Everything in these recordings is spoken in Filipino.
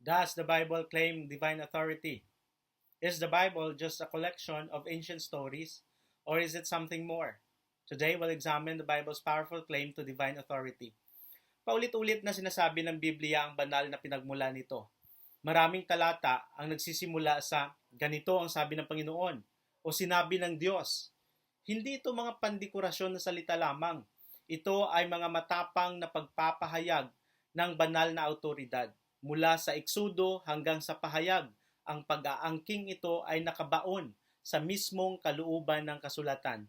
Does the Bible claim divine authority? Is the Bible just a collection of ancient stories, or is it something more? Today, we'll examine the Bible's powerful claim to divine authority. Paulit-ulit na sinasabi ng Biblia ang banal na pinagmula nito. Maraming talata ang nagsisimula sa ganito ang sabi ng Panginoon o sinabi ng Diyos. Hindi ito mga pandekorasyon na salita lamang. Ito ay mga matapang na pagpapahayag ng banal na autoridad. Mula sa eksudo hanggang sa pahayag, ang pag-aangking ito ay nakabaon sa mismong kalooban ng kasulatan.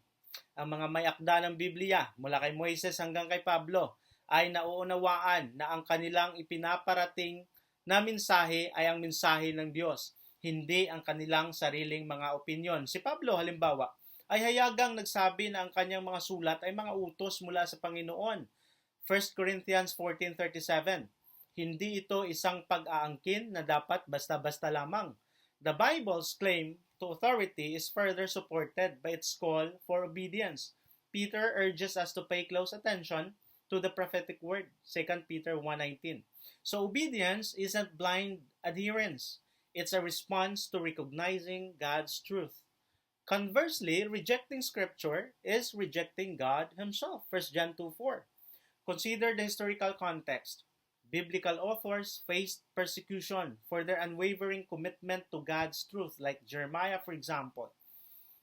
Ang mga may akda ng Biblia, mula kay Moises hanggang kay Pablo, ay nauunawaan na ang kanilang ipinaparating na mensahe ay ang mensahe ng Diyos, hindi ang kanilang sariling mga opinyon. Si Pablo halimbawa ay hayagang nagsabi na ang kanyang mga sulat ay mga utos mula sa Panginoon. 1 Corinthians 14.37 Hindi ito isang pag-aangkin na dapat basta-basta lamang. The Bible's claim to authority is further supported by its call for obedience. Peter urges us to pay close attention to the prophetic word, 2 Peter 1.19. So obedience isn't blind adherence. It's a response to recognizing God's truth. Conversely, rejecting scripture is rejecting God himself, 1 John 2.4. Consider the historical context. Biblical authors faced persecution for their unwavering commitment to God's truth, like Jeremiah, for example.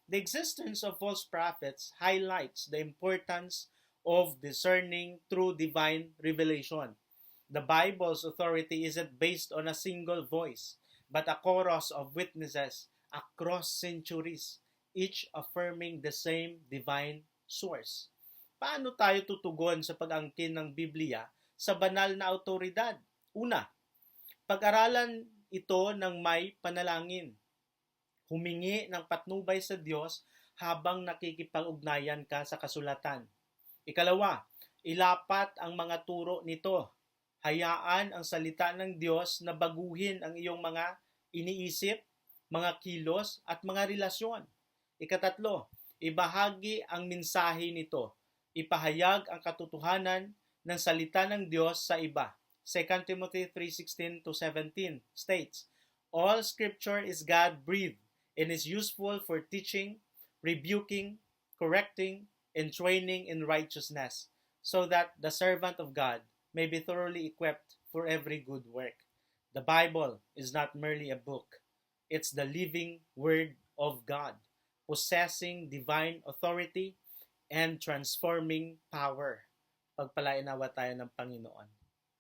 The existence of false prophets highlights the importance of discerning through divine revelation. The Bible's authority isn't based on a single voice, but a chorus of witnesses across centuries, each affirming the same divine source. Paano tayo tutugon sa pag-angkin ng Biblia sa banal na autoridad? Una, pag-aralan ito ng may panalangin. Humingi ng patnubay sa Diyos habang nakikipag-ugnayan ka sa kasulatan. Ikalawa, ilapat ang mga turo nito. Hayaan ang salita ng Diyos na baguhin ang iyong mga iniisip, mga kilos at mga relasyon. Ikatatlo, ibahagi ang mensahe nito. Ipahayag ang katotohanan ng salita ng Diyos sa iba. 2 Timothy 3:16 to 17 states, All scripture is God-breathed and is useful for teaching, rebuking, correcting, and training in righteousness, so that the servant of God may be thoroughly equipped for every good work. The Bible is not merely a book, it's the living Word of God, possessing divine authority and transforming power. Pagpalainawa tayo ng Panginoon.